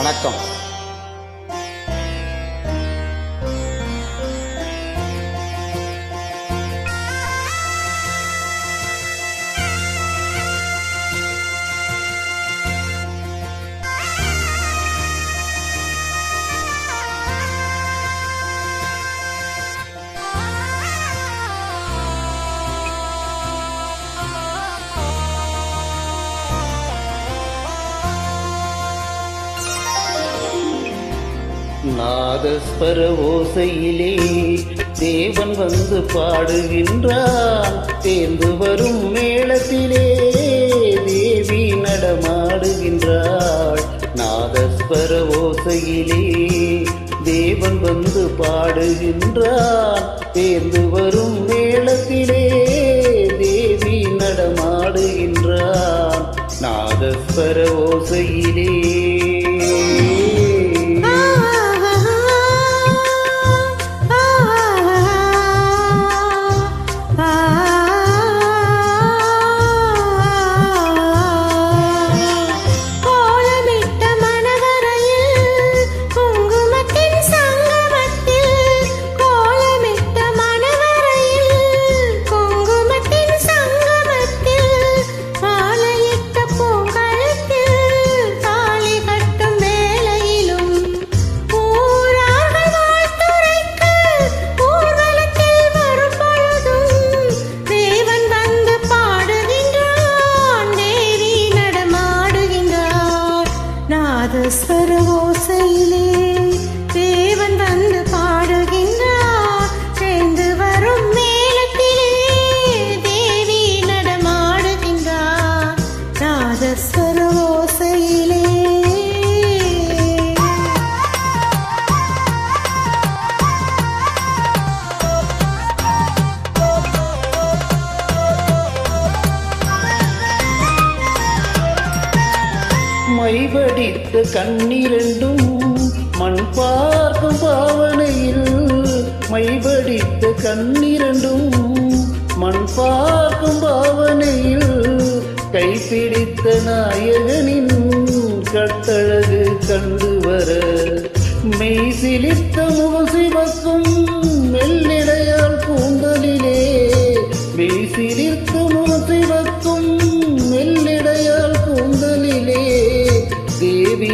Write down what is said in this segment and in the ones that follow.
வணக்கம். நாதஸ்வர ஓசையிலே தேவன் வந்து பாடுகின்றான். தேர்ந்து வரும் மேளத்திலே தேவி நடமாடுகின்றாள். நாதஸ்வர ஓசையிலே தேவன் வந்து பாடுகின்றான். தேர்ந்து வரும் மேளத்திலே தேவி நடமாடுகின்றான். நாதஸ்வர ஓ நாதஸ்வர மைவடித்த கண்ணிரண்டும் மண் பார்க்கும் பாவனையில் மைவடித்த கண்ணிரண்டும் மண் பார்க்கும் பாவனையில் கைப்பிடித்த நாயகனின் கட்டழகு கண்டு வர மெய் சிலித்த முகசிவக்கும் மெல்லிடையால்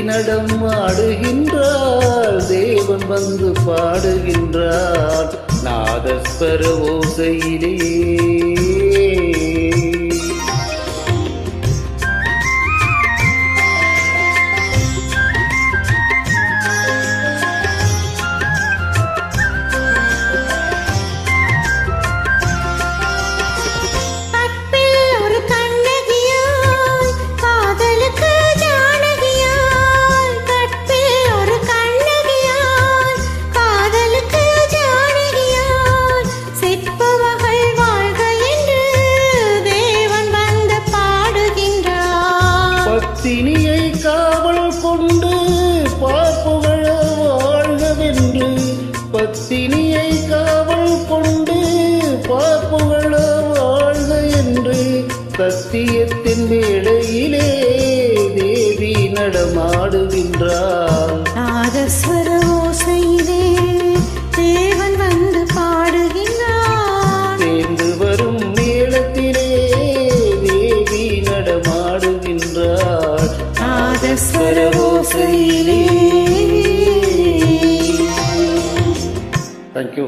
நடம் ஆடுகின்றார் தேவன் வந்து பாடுகின்றார். நாதஸ்வர ஓசையிலே சத்தியத்தின் வேளையிலே தேவி நடமாடுகின்றார் நாதஸ்வர ஓசையிலே தேவன் வந்து பாடுகின்றார். சேர்ந்து வரும் மேளத்திலே தேவி நடமாடுகின்றார் நாதஸ்வர ஓசையிலே தேங்க்யூ